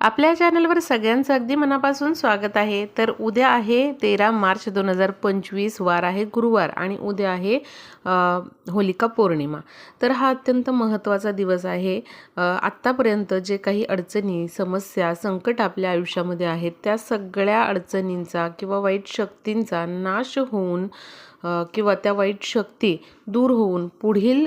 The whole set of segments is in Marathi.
आपल्या चॅनलवर सगळ्यांचं अगदी मनापासून स्वागत आहे. तर उद्या आहे तेरा मार्च दोन हजार पंचवीस वार आहे गुरुवार आणि उद्या आहे होलिका पौर्णिमा. तर हा अत्यंत महत्त्वाचा दिवस आहे. आत्तापर्यंत जे काही अडचणी समस्या संकट आपल्या आयुष्यामध्ये आहेत त्या सगळ्या अडचणींचा किंवा वाईट शक्तींचा नाश होऊन किंवा त्या वाईट शक्ती दूर होऊन पुढील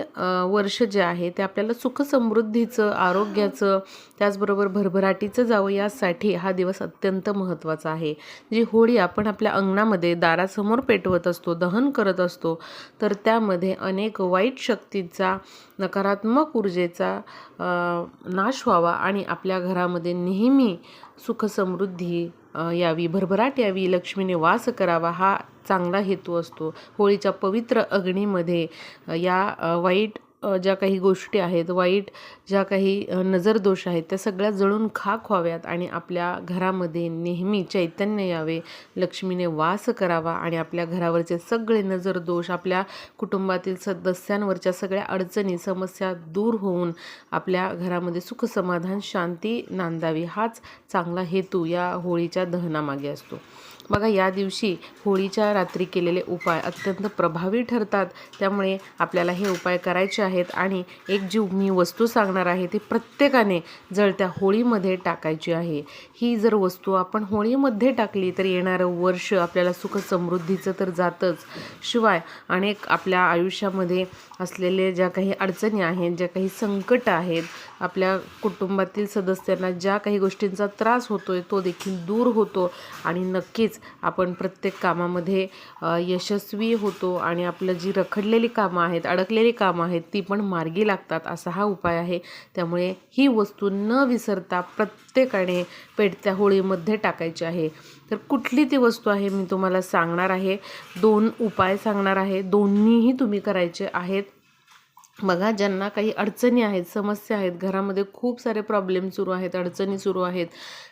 वर्ष जे आहे ते आपल्याला सुखसमृद्धीचं आरोग्याचं त्याचबरोबर भरभराटीचं जावं यासाठी हा दिवस अत्यंत महत्त्वाचा आहे. जी होळी आपण आपल्या अंगणामध्ये दारासमोर पेटवत असतो दहन करत असतो तर त्यामध्ये अनेक वाईट शक्तींचा नकारात्मक ऊर्जेचा नाश व्हावा आणि आपल्या घरामध्ये नेहमी सुखसमृद्धी यावी भरभराट यावी लक्ष्मीने वास करावा हा चांगला हेतू असतो. होळीच्या पवित्र अग्नीमध्ये या वाईट ज्या काही गोष्टी आहेत वाईट ज्या काही नजरदोष आहेत त्या सगळ्या जळून खाक व्हाव्यात आणि आपल्या घरामध्ये नेहमी चैतन्य यावे लक्ष्मीने वास करावा आणि आपल्या घरावरचे सगळे नजरदोष आपल्या कुटुंबातील सदस्यांवरच्या सगळ्या अडचणी समस्या दूर होऊन आपल्या घरामध्ये सुखसमाधान शांती नांदावी हाच चांगला हेतू या होळीच्या दहनामागे असतो. बघा या दिवशी होळीच्या रात्री केलेले उपाय अत्यंत प्रभावी ठरतात. त्यामुळे आपल्याला हे उपाय करायचे आहेत. आहेत आणि एक जी मी वस्तू सांगणार आहे ती प्रत्येकाने जळत्या होळीमध्ये टाकायची आहे. ही जर वस्तू आपण होळीमध्ये टाकली तर येणारं वर्ष आपल्याला सुख समृद्धीचं तर जातच. शिवाय अनेक आपल्या आयुष्यामध्ये असलेले ज्या काही अडचणी आहेत ज्या काही संकट आहेत आपल्या कुटुंबातील सदस्यांना ज्या काही गोष्टींचा त्रास होतो आहे तो देखील दूर होतो. आणि नक्कीच आपण प्रत्येक कामामध्ये यशस्वी होतो आणि आपलं जी रखडलेली कामं आहेत अडकलेली कामं आहेत ती पण मार्गी लागतात असा हा उपाय आहे. त्यामुळे ही वस्तू न विसरता प्रत्येकाने पेटत्या होळीमध्ये टाकायची आहे. तर कुठली ती वस्तू आहे मी तुम्हाला सांगणार आहे. दोन उपाय सांगणार आहे. दोन्हीही तुम्ही करायचे आहेत. बघा ज्यांना काही अडचणी आहेत समस्या आहेत घरामध्ये खूप सारे प्रॉब्लेम सुरू आहेत अडचणी सुरू आहेत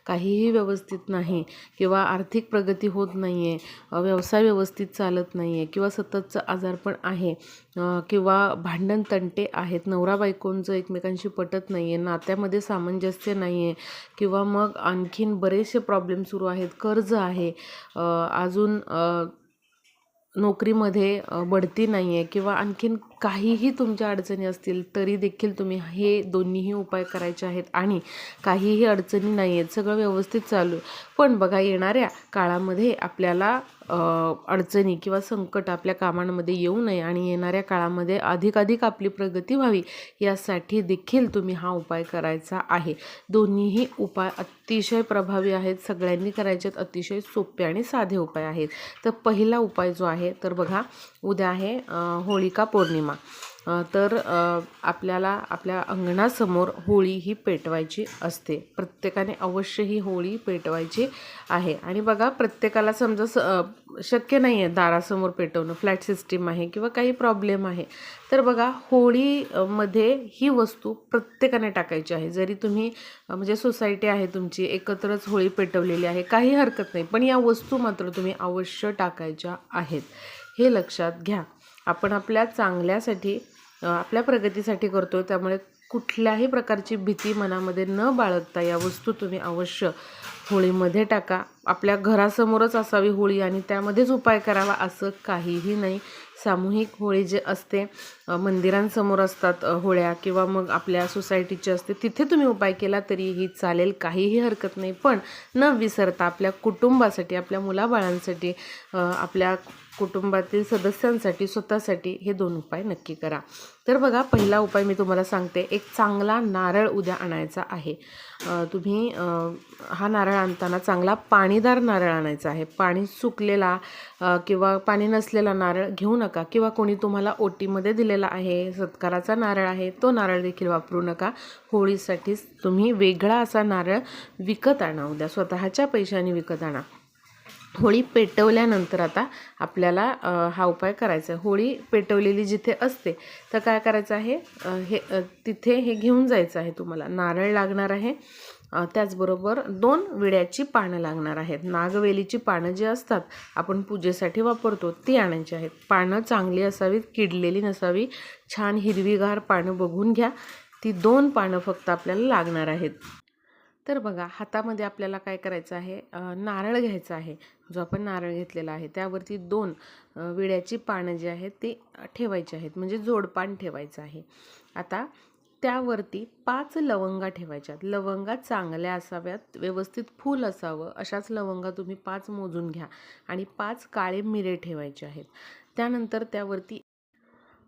काहीही व्यवस्थित नाही किंवा आर्थिक प्रगती होत नाही आहे व्यवसाय व्यवस्थित चालत नाही आहे किंवा सततचं आजारपण आहे किंवा भांडण तंटे आहेत नवरा बायकोंचं एकमेकांशी पटत नाही आहे नात्यामध्ये सामंजस्य नाही आहे किंवा मग आणखीन बरेचसे प्रॉब्लेम सुरू आहेत कर्ज आहे अजून नोकरीमध्ये बढती नाही आहे किंवा आणखीन काहीही तुमच्या अडचणी असतील तरी देखील तुम्ही हे दोन्हीही उपाय करायचे आहेत आणि काहीही अडचणी नाही आहेत सगळं व्यवस्थित चालू आहे. पण बघा येणाऱ्या काळामध्ये आपल्याला अडचणी किंवा संकट आपल्या कामांमध्ये येऊ नये आणि येणाऱ्या काळामध्ये अधिकाधिक आपली प्रगती व्हावी यासाठी देखील तुम्ही हा उपाय करायचा आहे. दोन्हीही उपाय अतिशय प्रभावी आहेत. सगळ्यांनी करायचे अतिशय सोपे आणि साधे उपाय आहेत. तर पहिला उपाय जो आहे तर बघा उद्या आहे होळिका पौर्णिमा. तर आपल्याला आपल्या अंगणासमोर होळी ही पेटवायची असते. प्रत्येकाने अवश्य ही होळी पेटवायची आहे. आणि बघा प्रत्येकाला समजा स शक्य नाही आहे दारासमोर पेटवणं फ्लॅट सिस्टीम आहे किंवा काही प्रॉब्लेम आहे. तर बघा होळीमध्ये ही वस्तू प्रत्येकाने टाकायची आहे. जरी तुम्ही म्हणजे सोसायटी आहे तुमची एकत्रच होळी पेटवलेली आहे काही हरकत नाही. पण या वस्तू मात्र तुम्ही अवश्य टाकायच्या आहेत. हे लक्षात घ्या. आपण आपल्या चांगल्यासाठी आपल्या प्रगतीसाठी करतो. त्यामुळे कुठल्याही प्रकारची भीती मनामध्ये न बाळगता या वस्तू तुम्ही अवश्य होळीमध्ये टाका. आपल्या घरासमोरच असावी होळी आणि त्यामध्येच उपाय करावा असं काहीही नाही. सामूहिक होळी जे असते मंदिरांसमोर असतात होळ्या किंवा मग आपल्या सोसायटीची असते तिथे तुम्ही उपाय केला तरीही चालेल काहीही हरकत नाही. पण न विसरता आपल्या कुटुंबासाठी आपल्या मुलाबाळांसाठी आपल्या कुटुंबातील सदस्यांसाठी स्वतःसाठी हे दोन उपाय नक्की करा. तर बघा पहिला उपाय मी तुम्हाला सांगते. एक चांगला नारळ उद्या आणायचा आहे. तुम्ही हा नारळ आणताना चांगला पाणीदार नारळ आणायचा आहे. पाणी सुकलेला किंवा पाणी नसलेला नारळ घेऊ नका किंवा कोणी तुम्हाला ओटीमध्ये दिलेला आहे सत्काराचा नारळ आहे तो नारळ देखील वापरू नका. होळीसाठीच तुम्ही वेगळा असा नारळ विकत आणा उद्या. स्वतःच्या पैशाने विकत आणा. होळी पेटवल्यानंतर आता आपल्याला हा उपाय करायचा आहे. होळी पेटवलेली जिथे असते तर काय करायचं आहे? हे तिथे हे घेऊन जायचं आहे तुम्हाला. नारळ लागणार आहे. त्याचबरोबर दोन विड्याची पानं लागणार आहेत. नागवेलीची पानं जी असतात आपण पूजेसाठी वापरतो ती आणायची आहेत. पानं चांगली असावीत किडलेली नसावी. छान हिरवीगार पानं बघून घ्या. ती दोन पानं फक्त आपल्याला लागणार आहेत. तर बघा हातामध्ये आपल्याला काय करायचं आहे? नारळ घ्यायचा आहे. जो आपण नारळ घेतलेला आहे त्यावरती दोन विड्याची पानं जी आहेत ते ठेवायची आहेत. म्हणजे जोडपान ठेवायचं आहे. आता त्यावरती पाच लवंगा ठेवायच्यात लवंगा चांगल्या असाव्यात व्यवस्थित फूल असावं अशाच लवंगा तुम्ही पाच मोजून घ्या. आणि पाच काळे मिरे ठेवायचे आहेत. त्यानंतर त्यावरती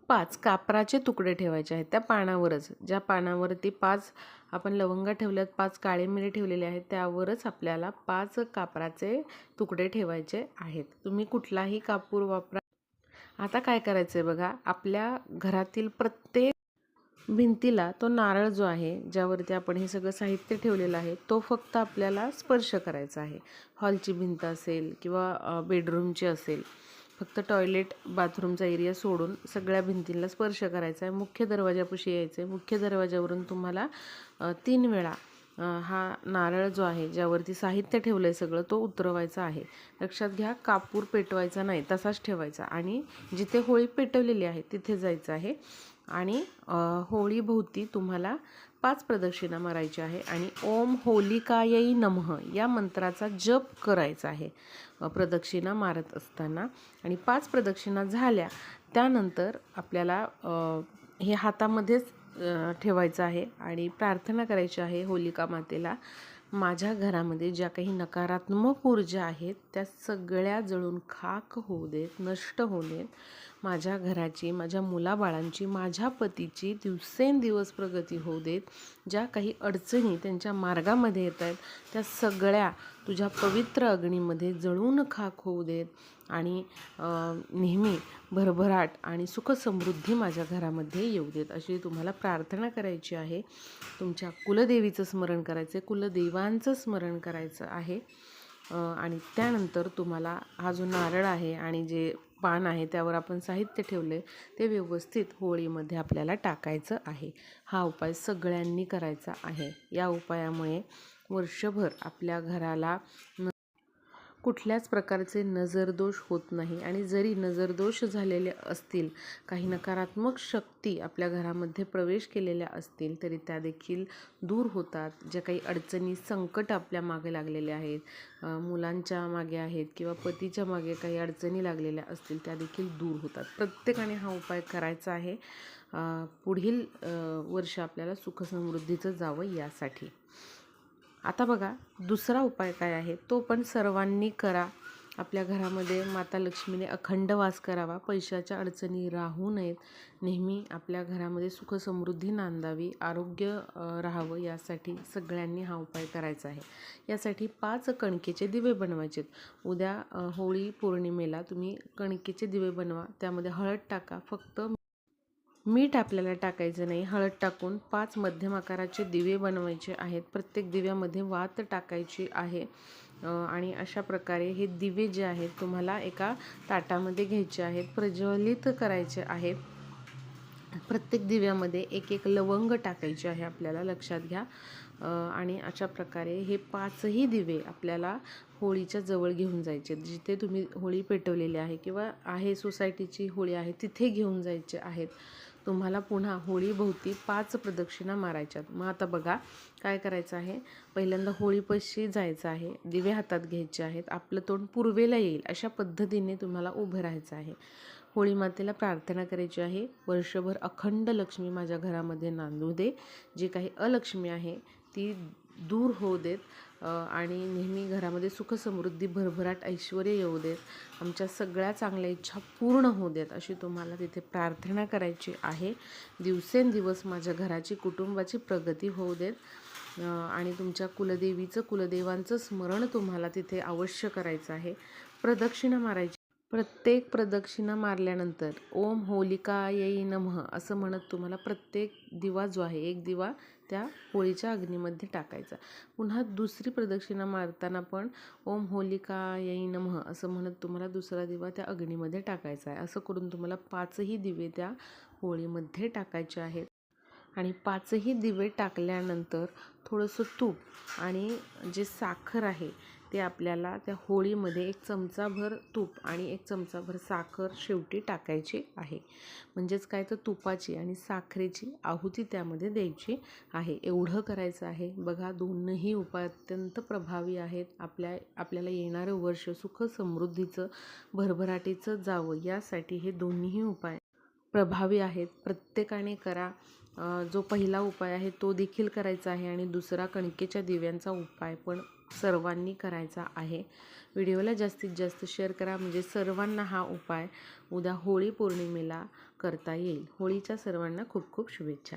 पाच कापराचे तुकडे ठेवायचे आहेत त्या पानावरच. ज्या पानावरती पाच आपण लवंगा ठेवल्यात पाच काळे मिरे ठेवलेले आहेत त्यावरच आपल्याला पाच कापराचे तुकडे ठेवायचे आहेत. तुम्ही कुठलाही कापूर वापरा. आता काय करायचं आहे बघा आपल्या घरातील प्रत्येक भिंतीला तो नारळ जो आहे ज्यावरती आपण हे सगळं साहित्य ठेवलेलं आहे तो फक्त आपल्याला स्पर्श करायचा आहे. हॉलची भिंत असेल किंवा बेडरूमची असेल फक्त टॉयलेट बाथरूमचा एरिया सोडून सगळ्या भिंतींना स्पर्श करायचा आहे. मुख्य दरवाजापाशी यायचं आहे मुख्य दरवाजावरून तुम्हाला तीन वेळा हा नारळ जो आहे ज्यावरती साहित्य ठेवलं आहे सगळं तो उतरवायचा आहे. लक्षात घ्या कापूर पेटवायचा नाही तसाच ठेवायचा. आणि जिथे होळी पेटवलेली आहे तिथे जायचं आहे. आणि होळीभोवती तुम्हाला पाच प्रदक्षिणा मारायची आहे आणि ओम होलिकायी नमः या मंत्राचा जप करायचा आहे प्रदक्षिणा मारत असताना. आणि पाच प्रदक्षिणा झाल्या त्यानंतर आपल्याला हे हातामध्येच ठेवायचं आहे आणि प्रार्थना करायची आहे होलिका मातेला माझ्या घरामध्ये ज्या काही नकारात्मक ऊर्जा आहेत त्या सगळ्या जळून खाक होऊ देत नष्ट होऊ देत. माझ्या घराची माझ्या मुलाबाळांची माझ्या पतीची दिवसेंदिवस प्रगती होऊ देत. ज्या काही अडचणी त्यांच्या मार्गामध्ये येत आहेत त्या सगळ्या तुझ्या पवित्र अग्नीमध्ये जळून खाक होऊ देत. आणि नेहमी भरभराट आणि सुखसमृद्धी माझ्या घरामध्ये येऊ देत. अशी तुम्हाला प्रार्थना करायची आहे. तुमच्या कुलदेवीचं स्मरण करायचं आहे कुलदेवांचं स्मरण करायचं आहे. आणि त्यानंतर तुम्हाला हा जो नारळ आहे आणि जे पान आहे त्यावर आपण साहित्य ठेवलं आहे ते व्यवस्थित होळीमध्ये आपल्याला टाकायचं आहे. हा उपाय सगळ्यांनी करायचा आहे. या उपायामुळे वर्षभर आपल्या घराला कुठल्याच प्रकारचे नजरदोष होत नाही. आणि जरी नजरदोष झालेले असतील काही नकारात्मक शक्ती आपल्या घरामध्ये प्रवेश केलेल्या असतील तरी त्या देखील दूर होतात. ज्या काही अडचणी संकट आपल्या मागे लागलेल्या आहेत मुलांच्या मागे आहेत किंवा पतीच्या मागे काही अडचणी लागलेल्या असतील त्या देखील दूर होतात. प्रत्येकाने हा उपाय करायचा आहे पुढील वर्ष आपल्याला सुखसमृद्धीचं जावं यासाठी. आता बघा दुसरा उपाय काय आहे? तो पण सर्वांनी करा. आपल्या घरामध्ये माता लक्ष्मीने अखंड वास करावा. पैशाच्या अडचणी राहू नयेत. नेहमी आपल्या घरामध्ये सुखसमृद्धी नांदावी. आरोग्य राहावं यासाठी सगळ्यांनी हा उपाय करायचा आहे. यासाठी पाच कणकेचे दिवे बनवायचेत. उद्या होळी पौर्णिमेला तुम्ही कणकेचे दिवे बनवा. त्यामध्ये हळद टाका. फक्त मीठ आपल्याला टाकायचं नाही हळद टाकून पाच मध्यम आकाराचे दिवे बनवायचे आहेत. प्रत्येक दिव्यामध्ये वात टाकायची आहे. आणि अशा प्रकारे हे दिवे जे आहेत तुम्हाला एका ताटामध्ये घ्यायचे आहेत प्रज्वलित करायचे आहेत. प्रत्येक दिव्यामध्ये एक एक लवंग टाकायचे आहे आपल्याला लक्षात घ्या. आणि अशा प्रकारे हे पाचही दिवे आपल्याला होळीच्या जवळ घेऊन जायचे. जिथे तुम्ही होळी पेटवलेली आहे किंवा आहे सोसायटीची होळी आहे तिथे घेऊन जायचे आहेत. तुम्हाला पुन्हा होळीभोवती पाच प्रदक्षिणा मारायच्यात. मग आता बघा काय करायचं आहे? पहिल्यांदा होळीपाशी जायचं आहे. दिवे हातात घ्यायचे आहेत. आपलं तोंड पूर्वेला येईल अशा पद्धतीने तुम्हाला उभं राहायचं आहे. होळी मातेला प्रार्थना करायची आहे. वर्षभर अखंड लक्ष्मी माझ्या घरामध्ये नांदू दे. जी काही अलक्ष्मी आहे ती दूर होऊ देत. आणि नेहमी घरामध्ये सुखसमृद्धी भरभराट ऐश्वर येऊ देत आमच्या सगळ्या चांगल्या इच्छा पूर्ण होऊ देत अशी तुम्हाला तिथे प्रार्थना करायची आहे. दिवसेंदिवस माझ्या घराची कुटुंबाची प्रगती होऊ देत आणि तुमच्या कुलदेवीचं कुलदेवांचं स्मरण तुम्हाला तिथे अवश्य करायचं आहे. प्रदक्षिणा मारायची. प्रत्येक प्रदक्षिणा मारल्यानंतर ओम होलिकायै नमः असं म्हणत तुम्हाला प्रत्येक दिवा जो आहे एक दिवा त्या होळीच्या अग्नीमध्ये टाकायचा. पुन्हा दुसरी प्रदक्षिणा मारताना पण ओम होलिका यई नमः असं म्हणत तुम्हाला दुसरा दिवा त्या अग्नीमध्ये टाकायचा आहे. असं करून तुम्हाला पाचही दिवे त्या होळीमध्ये टाकायचे आहेत. आणि पाचही दिवे टाकल्यानंतर थोडंसं तूप आणि जे साखर आहे ते आपल्याला त्या होळीमध्ये एक चमचाभर तूप आणि एक चमचाभर साखर शेवटी टाकायची आहे. म्हणजेच काय? तर तुपाची आणि साखरेची आहुती त्यामध्ये द्यायची आहे. एवढं करायचं आहे. बघा दोनही उपाय अत्यंत प्रभावी आहेत. आपल्या आपल्याला येणारं वर्ष सुख समृद्धीचं भरभराटीचं जावं यासाठी हे दोन्हीही उपाय प्रभावी आहेत. प्रत्येकाने करा. जो पहिला उपाय आहे तो देखील करायचा आहे आणि दुसरा कणकेच्या दिव्यांचा उपाय पण सर्वांनी करायचा आहे. व्हिडिओला जास्तीत जास्त शेअर करा. म्हणजे सर्वांना हा उपाय उद्या होळी पौर्णिमेला करता येईल. होळीच्या सर्वांना खूप खूप शुभेच्छा.